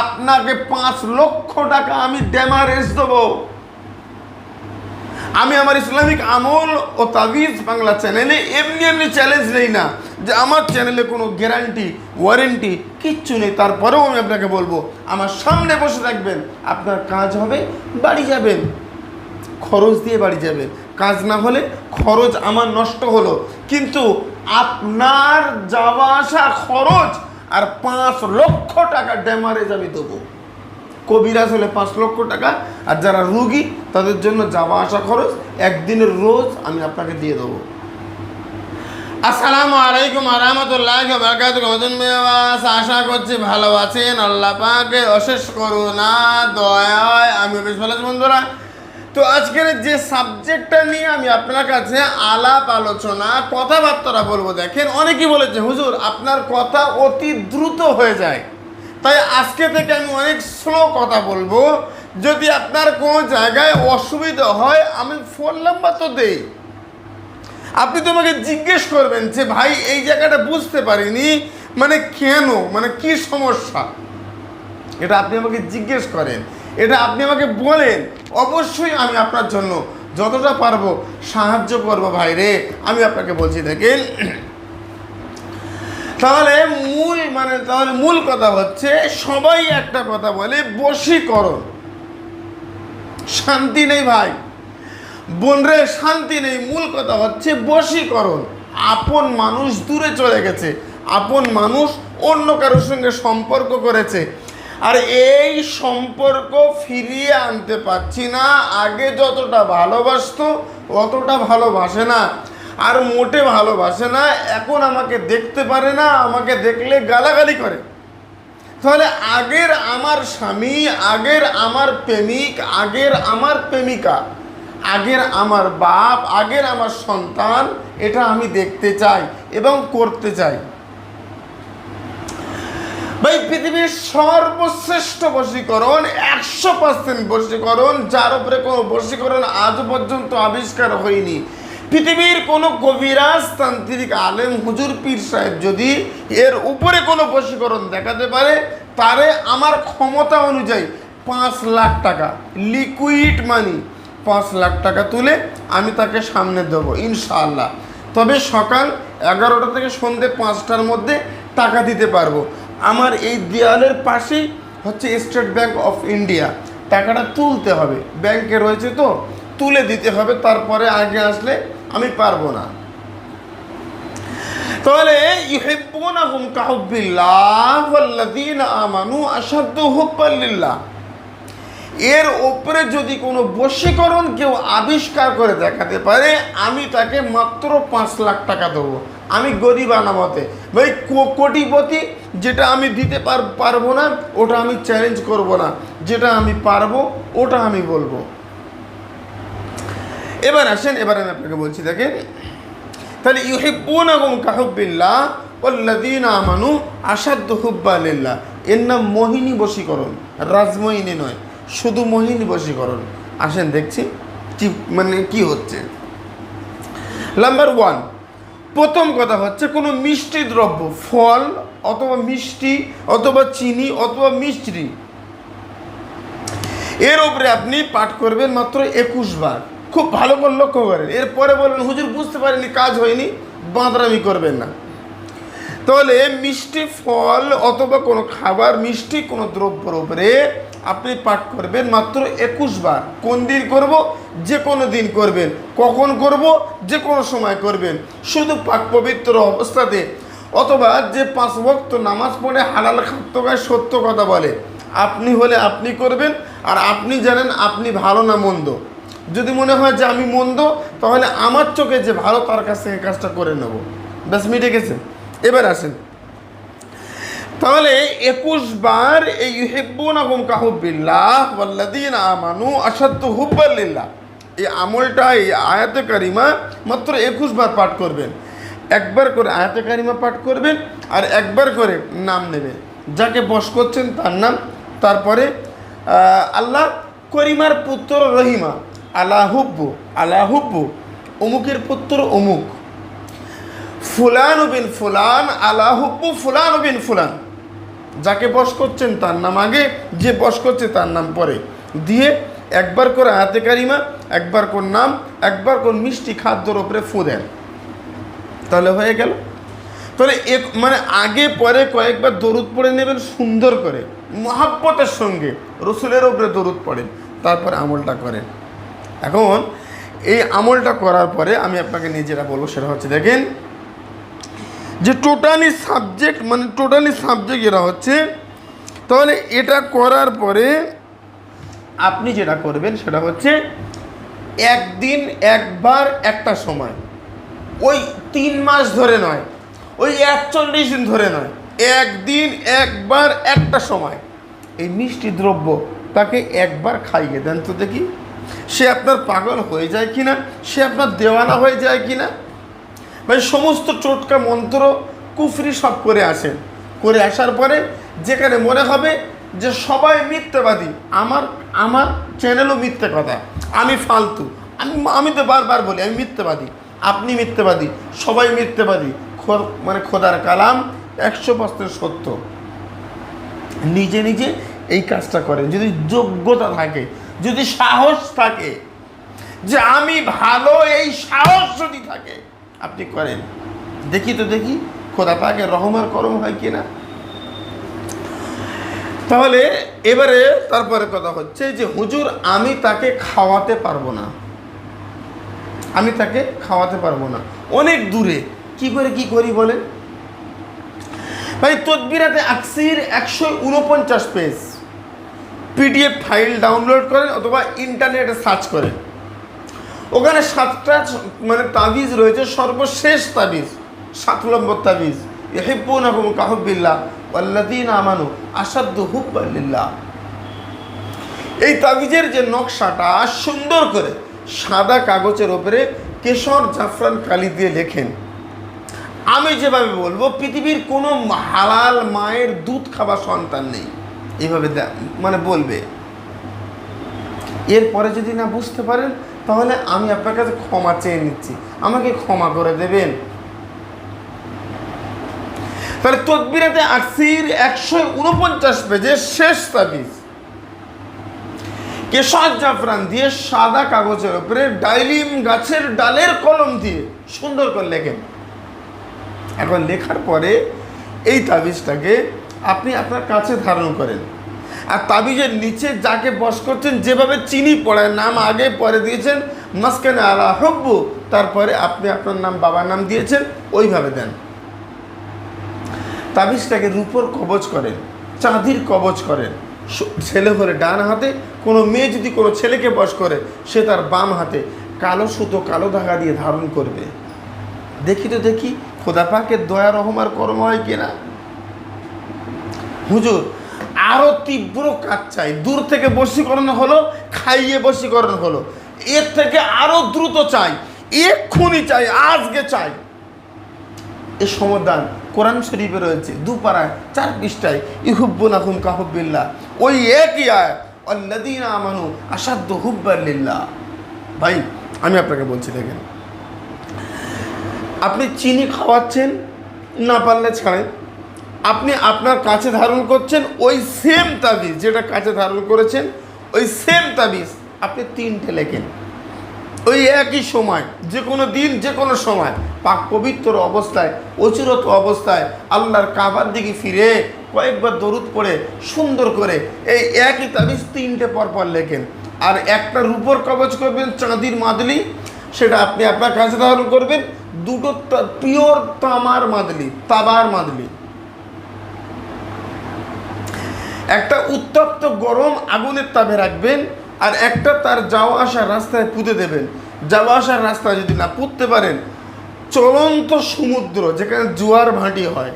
আপনাকে পাঁচ লক্ষ টাকা আমি ড্যামারেজ দেবো। আমি আমার ইসলামিক আমল ও তাবিজ বাংলা চ্যানেলে এমনি এমনি চ্যালেঞ্জ নেই না যে আমার চ্যানেলে কোনো গ্যারান্টি ওয়ারেন্টি কিচ্ছু নেই। তারপরেও আমি আপনাকে বলব, আমার সামনে বসে থাকবেন, আপনার কাজ হবে, বাড়ি যাবেন, খরচ দিয়ে বাড়ি যাবেন। কাজ না হলে খরচ আমার নষ্ট হলো। কিন্তু আপনার যাওয়া আসা খরচ আর পাঁচ লক্ষ টাকা ড্যামারেজ আমি দেবো। কবিরাজ হলে পাঁচ লক্ষ টাকা, আর যারা রুগী, তাদের জন্য যাওয়া আসা খরচ, একদিনের রোজ আমি আপনাকে দিয়ে দেবো। আসসালামু আলাইকুম আরহামতুল্লাহ আশা করছি ভালো আছেন। আল্লাহ পাকে অশেষ করুণা, দয়ায়। আমি বেশ ভালো আছি বন্ধুরা। তো আজকের যে সাবজেক্টটা নিয়ে আমি আপনার কাছে আলাপ আলোচনা কথাবার্তা বলব, দেখেন, অনেকেই বলেছে, হুজুর, আপনার কথা অতি দ্রুত হয়ে যায়। তাই আজকে থেকে আমি অনেক স্লো কথা বলব। যদি আপনার কোনো জায়গায় অসুবিধা হয়, আমি ফোন নাম্বার তো দেই। আপনি তো আমাকে জিজ্ঞেস করবেন যে, ভাই, এই জায়গাটা বুঝতে পারিনি। মানে কেন? মানে কি সমস্যা? এটা আপনি আমাকে জিজ্ঞেস করেন। এটা আপনি আমাকে বলেন। অবশ্যই আমি আপনার জন্য যতটা পারব সাহায্য করব ভাই রে, আমি আপনাকে বলছি, দেখেন। তাহলে মূল মানে তাহলে মূল কথা হচ্ছে, সবাই একটা কথা বলে, বশীকরণ। শান্তি নেই ভাই। বোনরে, শান্তি নেই। মূল কথা হচ্ছে বশীকরণ। আপন মানুষ দূরে চলে গেছে। আপন মানুষ অন্য কারোর সঙ্গে সম্পর্ক করেছে। আর এই সম্পর্ক ফিরিয়ে আনতে পারছি না। আগে যতটা ভালোবাসতো, অতটা ভালোবাসে না। আর মোটে ভালোবাসে না, এখন আমাকে দেখতে পারে না, আমাকে দেখলে গালাগালি করে। তাহলে আগের আমার স্বামী, আগের আমার প্রেমিক, আগের আমার প্রেমিকা, আগের আমার বাপ, আগের আমার সন্তান, এটা আমি দেখতে চাই এবং করতে চাই। ভাই, পৃথিবীর সর্বশ্রেষ্ঠ বশীকরণ, একশো পার্সেন্ট বশীকরণ, যার উপরে কোনো বশীকরণ আজ পর্যন্ত আবিষ্কার হয়নি। পৃথিবীর কোনো কবিরাজ তান্ত্রিক আলেম হুজুর পীর সাহেব যদি এর উপরে কোনো বশীকরণ দেখাতে পারে, তারে আমার ক্ষমতা অনুযায়ী পাঁচ লাখ টাকা লিকুইড মানি পাঁচ লাখ টাকা তুলে আমি তাকে সামনে দেবো, ইনশাআল্লাহ। তবে সকাল এগারোটা থেকে সন্ধে পাঁচটার মধ্যে টাকা দিতে পারব। আমার এই দেয়ালের পাশেই হচ্ছে স্টেট ব্যাংক অফ ইন্ডিয়া। টাকাটা তুলতে হবে। ব্যাংকে রয়েছে তো, তুলে দিতে হবে, তারপরে আগে আসলে আমি পারব না। তাহলে ইউহিব্বুনাহুম কাহুব্বিল্লাহ ওয়াল্লাযীনা আমানু আশাদ্দু হুব্বান লিল্লাহ। এর ওপরে যদি কোনো বশীকরণ কেউ আবিষ্কার করে দেখাতে পারে, আমি তাকে মাত্র পাঁচ লাখ টাকা দেবো। আমি গরিব আনামতে। ভাই কোটিপতি যেটা আমি দিতে পার পারব না, ওটা আমি চ্যালেঞ্জ করব না। যেটা আমি পারব, ওটা আমি বলব। এবার আসেন, এবার আমি আপনাকে বলছি, দেখেন। তাহলে ইউহিব্বুন এবং কাহুব্বিল্লাহ ওল্লাদিন আমানু আসাদ্দ হুব্বা লিল্লাহ। এর নাম মোহিনী বশীকরণ, রাজমোহিনী নয়, শুধু মোহিনী বশীকরণ। আসেন দেখছি, কি মানে কি হচ্ছে? নাম্বার ওয়ান প্রথম কথা হচ্ছে কোনো মিষ্টি দ্রব্য, ফল অথবা মিষ্টি অথবা চিনি অথবা মিষ্টি। এর উপরে আপনি পাঠ করবেন মাত্র একুশ বার। খুব ভালো করে লক্ষ্য করেন। এরপরে বলবেন, হুজুর, বুঝতে পারিনি, কাজ হয়নি, বাঁদরামি করবেন না। তাহলে মিষ্টি, ফল অথবা কোনো খাবার, মিষ্টি কোনো দ্রব্যের উপরে আপনি পাঠ করবেন মাত্র একুশ বার। কোন দিন করব? যে কোনো দিন করবেন। কখন করব? যে কোনো সময় করবেন। শুধু পাক পবিত্র অবস্থাতে। অথবা যে পাঁচ ভক্ত নামাজ পড়ে হালাল খাদ্য খায়, সত্য কথা বলে। আপনি হলে আপনি করবেন, আর আপনি জানেন আপনি ভালো না মন্দ। যদি মনে হয় যে আমি মন্দ, তাহলে আমার চোখে যে ভালো, তার কাছ থেকে কাজটা করে নেব। ব্যাস, মিটে গেছে। এবার আসেন। তাহলে একুশ বার এই ইউহিব্বুন আগুম কাহুবিল্লাহ ওয়াল্লাদিন আমানু আসাদ্দু হুব্বাল্লিল্লাহ এই আমলটা, এই আয়াতে কারিমা মাত্র একুশ বার পাঠ করবেন। একবার করে আয়াতে কারিমা পাঠ করবেন আর একবার করে নাম নেবেন। যাকে বস করছেন তার নাম, তারপরে আল্লাহ করিমার পুত্র রহিমা আল্লাহ হুব্বু আল্লাহ হুব্বু, অমুকের পুত্র অমুক। ফুলান ফুলান, আলা হুব্বু ফুলান ফুলান। যাকে বস করছেন তার নাম আগে, যে বস করছে তার নাম পরে। দিয়ে একবার করে হাতে কারিমা, একবার কোন নাম, একবার কোন মিষ্টি খাদ্যর ওপরে ফু দেন। তাহলে হয়ে গেল। তাহলে এক মানে আগে, পরে কয়েকবার দরুদ পড়ে নেবেন সুন্দর করে। মহাব্বতের সঙ্গে রসুলের ওপরে দরুদ পড়েন, তারপরে আমলটা করেন। এখন এই আমলটা করার পরে আমি আপনাকে নিজেরা বলব, সেটা হচ্ছে, দেখেন যে টোটালি সাবজেক্ট মানে টোটালি সাবজেক্ট এরা হচ্ছে, তাহলে এটা করার পরে আপনি যেটা করবেন সেটা হচ্ছে একদিন একবার একটা সময়। ওই তিন মাস ধরে নয়, ওই একচল্লিশ দিন ধরে নয়, একদিন একবার একটা সময়। এই মিষ্টি দ্রব্য তাকে একবার খাইয়ে দেন তো দেখি, সে আপনার পাগল হয়ে যায় কিনা, সে আপনার দেওয়ানা হয়ে যায় কিনা ভাই সমস্ত টোটকা মন্ত্র কুফরি সব করে আসেন করে আসার পরে যেখানে মনে হবে যে সবাই মিথ্যাবাদী, আমার আমার চ্যানেলও মিথ্যে কথা, আমি ফালতু, আমি আমি তো বারবার বলি, আমি মিথ্যাবাদী, আপনি মিথ্যাবাদী, সবাই মিথ্যাবাদী মানে খোদার কালাম, একশো পার্সেন্ট সত্য। নিজে নিজে এই কাজটা করেন। যদি যোগ্যতা থাকে, যদি সাহস থাকে, যে আমি ভালো, এই সাহস যদি থাকে আপনি করেন। দেখি তো দেখি, খোদা পাকে রহমার করম হয় কি না তাহলে এবারে তারপরে কথা হচ্ছে যে, হুজুর, আমি তাকে খাওয়াতে পারব না। আমি তাকে খাওয়াতে পারব না। অনেক দূরে। কি করে কি করি বলেন? ভাই, তদবিরাতে আকসির একশো উনপঞ্চাশ পেজ। পিডিএফ ফাইল ডাউনলোড করেন অথবা ইন্টারনেটে সার্চ করেন। ওখানে সাতটা মানে তাবিজ রয়েছে, সর্বশেষ তাবিজ, সাত নম্বর তাবিজ। ইহিব্বুন আহম কাহবিল্লা আল্লাদিন আমানু আসাদ্দ হুব্বাল্লিল্লাহ এই তাবিজের যে নকশাটা সুন্দর করে সাদা কাগজের ওপরে কেশর জাফরান কালি দিয়ে লেখেন। আমি যেভাবে বলব, পৃথিবীর কোনো হালাল মায়ের দুধ খাওয়া সন্তান নেই। এইভাবে দে- মানে বলবে। এরপরে যদি না বুঝতে পারেন তাহলে আমি আপনার কাছে ক্ষমা চেয়ে নিচ্ছি। আমাকে ক্ষমা করে দেবেন। তাহলে তদবিরাতে আকসির একশো উনপঞ্চাশ পেজের শেষ তাবিজ। কেশর জাফরান দিয়ে সাদা কাগজের উপরে ডাইলিম গাছের ডালের কলম দিয়ে সুন্দর করে লেখেন। এখন লেখার পরে এই তাবিজটাকে আপনি আপনার কাছে ধারণ করেন। আর তাবিজের নিচে যাকে বস করছেন, যেভাবে চিনি পড়ায়, নাম আগে পরে দিয়েছেন, মাসকানে আলা হব্বু, তারপরে আপনি আপনার নাম, বাবার নাম দিয়েছেন, ওইভাবে দেন। তাবিজটাকে রূপর কবচ করেন, চাঁদির কবচ করেন ছেলে হলে ডান হাতে, কোনো মেয়ে যদি কোনো ছেলেকে বস করে, সে তার বাম হাতে কালো সুতো, কালো ধাগা দিয়ে ধারণ করবে। দেখি তো দেখি, খোদা পাকের দয়া রহমার কর্ম হয় কিনা। হুজুর আরও তীব্র কাজ চাই। দূর থেকে বশীকরণ হলো, খাইয়ে বশীকরণ হলো। এর থেকে আরও দ্রুত চাই। এক্ষুনি চাই, আজকে চাই। এ সমাধান কোরআন শরীফে রয়েছে, দুপাড়ায় চার পৃষ্ঠায় ইহুব্বুন আহুম কাহুবিল্লা ওই একই আয় অল্লাদিন আমানু আসাধ্য হুব্বাল্লিল্লাহ ভাই, আমি আপনাকে বলছি দেখেন। আপনি চিনি খাওয়াচ্ছেন, না পারলে ছাড়েন। আপনি আপনার কাছে ধারণ করছেন ওই সেম তাবিজ যেটা কাছে ধারণ করেছেন, ওই সেম তাবিজ আপনি তিনটে লেখেন। ওই একই সময় যে কোনো দিন যে কোনো সময়, পাক পবিত্র অবস্থায়, অচিরত অবস্থায় আল্লাহর কাবার দিকে ফিরে কয়েকবার দরুদ পড়ে, সুন্দর করে এই একই তাবিজ তিনটে পরপর লেখেন। আর একটা রূপর কবচ করবেন, চাঁদির মাদলি, সেটা আপনি আপনার কাছে ধারণ করবেন। দুটো পিওর তামার মাদলি, তাবার মাদলি। একটা উত্তপ্ত গরম আগুনের তাপে রাখবেন আর একটা তার যাওয়া আসার রাস্তায় পুঁতে দেবেন। যাওয়া আসার রাস্তায় যদি না পুঁততে পারেন, চলন্ত সমুদ্র, যেখানে জোয়ার ভাঁটি হয়,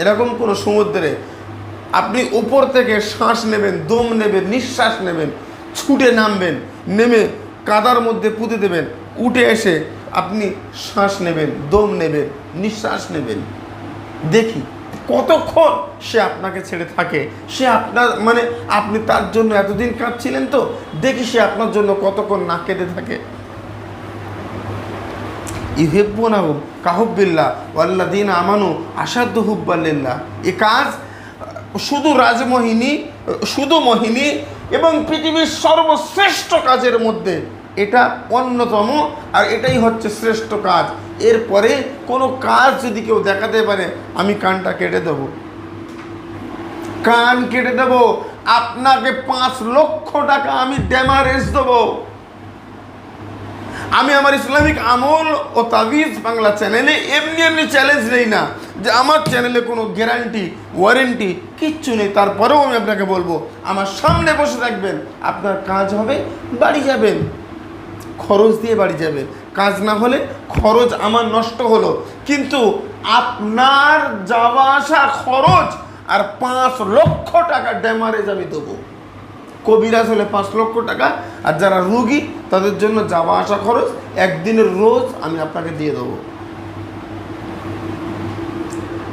এরকম কোনো সমুদ্রে আপনি উপর থেকে শ্বাস নেবেন, দম নেবেন, নিঃশ্বাস নেবেন, ছুটে নামবেন, নেমে কাদার মধ্যে পুঁতে দেবেন, উঠে এসে আপনি শ্বাস নেবেন, দম নেবেন, নিঃশ্বাস নেবেন। দেখি কতক্ষণ সে আপনাকে ছেড়ে থাকে? সে আপনার মানে আপনি তার জন্য এতদিন কাঁদছিলেন তো? দেখি সে আপনার জন্য কতক্ষণ না কেঁদে থাকে। ইহেব্বনাহুম কাহুবিল্লা ওয়াল্লাদিন আমানু আসাধ্য হুব্বাল্লিল্লাহ। এ কাজ শুধু রাজমোহিনী, শুধু মোহিনী এবং পৃথিবীর সর্বশ্রেষ্ঠ কাজের মধ্যে এটা অন্যতম, আর এটাই হচ্ছে শ্রেষ্ঠ কাজ। এরপরে কোনো কাজ যদি কেউ দেখাতে পারে, আমি কানটা কেটে দেব। কান কেটে দেব। আপনাকে পাঁচ লক্ষ টাকা আমি ড্যামারেজ দেবো। আমি আমার ইসলামিক আমল ও তাবিজ বাংলা চ্যানেলে এমনি এমনি চ্যালেঞ্জ নেই না যে আমার চ্যানেলে কোনো গ্যারান্টি ওয়ারেন্টি কিচ্ছু নেই। তারপরেও আমি আপনাকে বলব, আমার সামনে বসে থাকবেন, আপনার কাজ হবে, বাড়ি যাবেন, খরচ দিয়ে বাড়ি যাবেন। কাজ না হলে খরচ আমার নষ্ট হলো। কিন্তু আপনার যাওয়া আসা খরচ আর পাঁচ লক্ষ টাকা ড্যামারেজ আমি দেবো। কবিরাজ হলে পাঁচ লক্ষ টাকা, আর যারা রুগী, তাদের জন্য যাওয়া আসা খরচ, একদিনের রোজ আমি আপনাকে দিয়ে দেবো।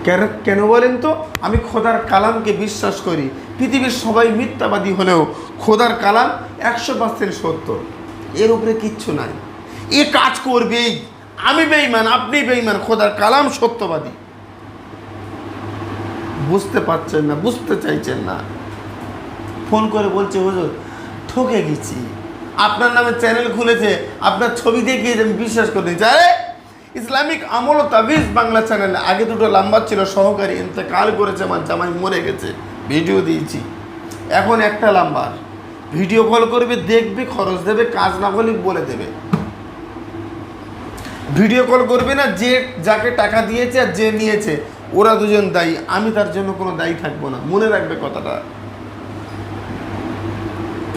কেন কেন বলেন তো? আমি খোদার কালামকে বিশ্বাস করি। পৃথিবীর সবাই মিথ্যাবাদী হলেও খোদার কালাম একশো পার্সেন্ট সত্য। এর উপরে কিচ্ছু নাই। এ কাজ করবেই। আমি বেইমান আপনি বেইমান খোদার কালাম সত্যবাদী। বুঝতে পারছেন না, বুঝতে চাইছেন না। ফোন করে বলছে, হুজুর, ঠকে গেছি। আপনার নামে চ্যানেল খুলেছে, আপনার ছবি দেখিয়ে আমি বিশ্বাস করে দিচ্ছি আরে, ইসলামিক আমল তাবিজ বাংলা চ্যানেল আগে দুটো লাম্বার ছিল, সহকারী ইন্তেকাল করেছে আমার জামাই, মরে গেছে। ভিডিও দিয়েছি। এখন একটা লাম্বার ভিডিও কল করবে, দেখবে, খরচ দেবে, কাজ না হলে বলে দেবে। ভিডিও কল করবে না, যে যাকে টাকা দিয়েছে আর যে নিয়েছে, ওরা দুজন দায়ী। আমি তার জন্য কোনো দায়ী থাকব না। মনে রাখবে কথাটা।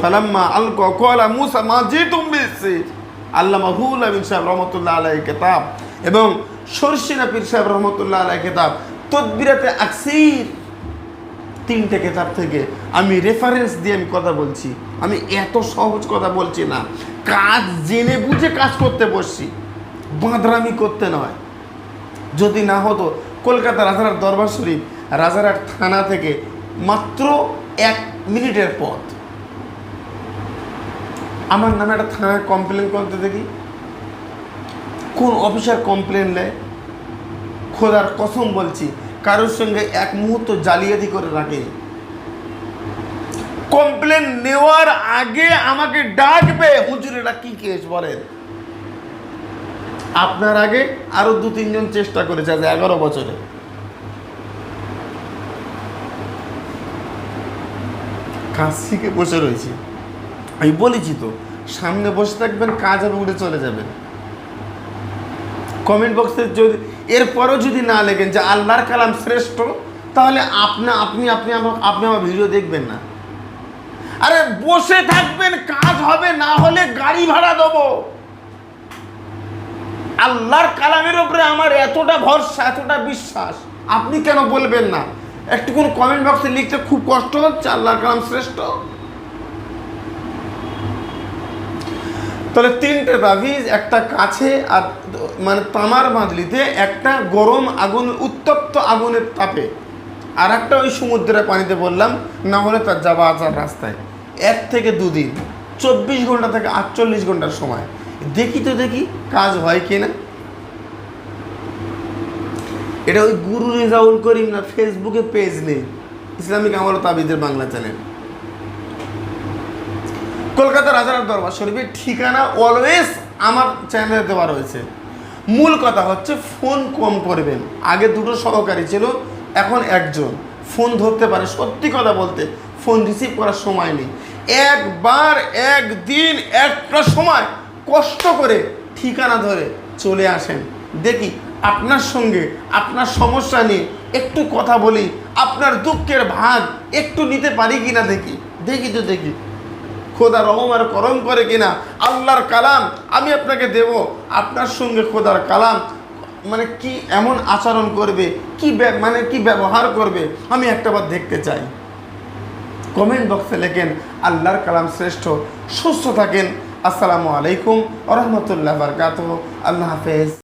ফালাম্মা আল কলা মুসা, মা যে তুমি আল্লাহ মাহুল আমিন সাহেব রহমতুল্লাহ আলাই কেতাব। এবং সরসিনা পীর সাহেব রহমতুল্লাহ আলাই কেতাব। তদবিরাতে আকসির তিনটে কেতাব থেকে আমি রেফারেন্স দিয়ে আমি কথা বলছি। আমি এত সহজ কথা বলছি না। কাজ জেনে বুঝে কাজ করতে বসছি। বাঁধরামি করতে নয়। যদি না হতো কলকাতা রাজারহাট দরবার শরীফ, রাজারহাট থানা থেকে মাত্র এক মিনিটের পথ। আমার নামে একটা থানায় কমপ্লেন করতে দেখি। কোন অফিসার কমপ্লেন নেয়? খোদার কসম বলছি, কারোর সঙ্গে এক মুহূর্ত জালিয়াতি করে রাখে। কমপ্লেন নেওয়ার আগে আমাকে ডাকবে হুজুর এটা কি কেস বলেন? আপনার আগে আরও দু, তিনজন চেষ্টা করেছে আজ এগারো বছরে। কাশিকে বসে রয়েছি। আমি বলেছি তো, সামনে বসে থাকবেন, কাজ হবে উঠে চলে যাবেন। কমেন্ট বক্সে যদি এরপরও যদি না লেখেন যে আল্লাহর কালাম শ্রেষ্ঠ, তাহলে আপনা আপনি আপনি আমার আপনি আমার ভিডিও দেখবেন না। আরে বসে থাকবেন, কাজ হবে, না হলে গাড়ি ভাড়া দেবো। আল্লাহর কালামের উপরে আমার এতটা ভরসা, এতটা বিশ্বাস, আপনি কেন বলবেন না? একটু কোন কমেন্ট বক্সে লিখতে খুব কষ্ট হচ্ছে, আল্লাহর কালাম শ্রেষ্ঠ। তাহলে তিনটে তাবিজ, একটা কাছে আর মানে তামার বাঁধলিতে একটা গরম আগুন, উত্তপ্ত আগুনের তাপে। আর একটা ওই সমুদ্রের পানিতে বললাম, না হলে তার যাওয়া আসার রাস্তায়। এক থেকে দুদিন, চব্বিশ ঘণ্টা থেকে আটচল্লিশ ঘণ্টার সময়। দেখি তো দেখি কাজ হয় কি না। এটা ওই গুরু রেজাউল করিম না ফেসবুকে পেজ নেই। ইসলামিক আমল ও তাবিজের বাংলা চ্যানেল কলকাতা রাজার দরবার শরীফের ঠিকানা অলওয়েজ আমার চ্যানেলে দেওয়া রয়েছে। মূল কথা হচ্ছে ফোন কম করবেন। আগে দুটো সহকারী ছিল, এখন একজন। ফোন ধরতে পারে, সত্যি কথা বলতে, ফোন রিসিভ করার সময় নেই। একবার, একদিন, একটা সময় কষ্ট করে ঠিকানা ধরে চলে আসেন। দেখি আপনার সঙ্গে, আপনার সমস্যা নিয়ে একটু কথা বলি, আপনার দুঃখের ভাগ একটু নিতে পারি কি না দেখি। দেখি তো দেখি। খোদা রহম আর করম করে কিনা, আল্লাহর কালাম আমি আপনাকে দেব। আপনার সঙ্গে খোদার কালাম মানে কি এমন আচরণ করবে, কি মানে কি ব্যবহার করবে, আমি একটাবার দেখতে চাই। কমেন্ট বক্সে লেখেন, আল্লাহর কালাম শ্রেষ্ঠ, সুস্থ থাকেন। আসসালামু আলাইকুম রহমতুল্লাহ বারকাত আল্লাহ হাফেজ।